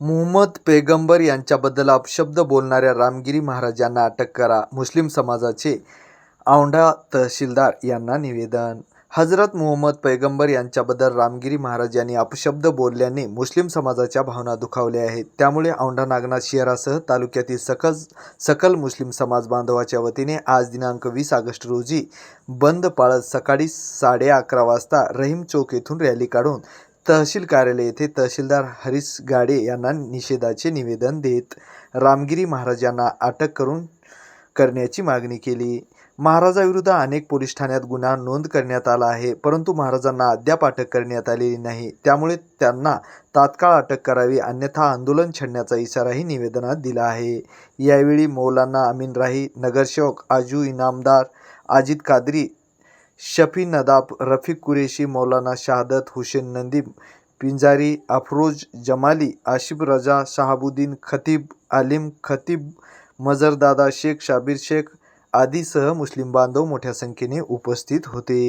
मुहम्मद पैगंबर यांच्याबद्दल अपशब्द बोलणाऱ्या रामगिरी महाराजांना अटक करा. मुस्लिम समाजाचे औंढा तहसीलदार यांना निवेदन. हजरत मुहम्मद पैगंबर यांच्याबद्दल रामगिरी महाराज यांनी अपशब्द बोलल्याने मुस्लिम समाजाच्या भावना दुखावल्या आहेत. त्यामुळे औंढा नागनाथ शहरासह तालुक्यातील सकल सकल मुस्लिम समाज बांधवाच्या वतीने आज दिनांक वीस ऑगस्ट रोजी बंद पाळत सकाळी साडे अकरा वाजता रहीम चौक येथून रॅली काढून तहसील कार्यालय येथे तहसीलदार हरीश गाडे यांना निषेधाचे निवेदन देत रामगिरी महाराजांना अटक करून करण्याची मागणी केली. महाराजाविरुद्ध अनेक पोलीस ठाण्यात गुन्हा नोंद करण्यात आला आहे परंतु महाराजांना अद्याप अटक करण्यात आलेली नाही. त्यामुळे त्यांना तात्काळ अटक करावी अन्यथा आंदोलन छेडण्याचा इशाराही निवेदनात दिला आहे. यावेळी मौलाना अमीन राही नगरसेवक आजू इनामदार अजित कादरी शफी नदाब रफिक कुरेशी मौलाना शहादत हुसेन नदीम पिंजारी अफरोज जमाली आशिफ रजा शहाबुद्दीन खतीब आलिम खतीब मजरदादा शेख शाबीर शेख आदीसह मुस्लिम बांधव मोठ्या संख्येने उपस्थित होते.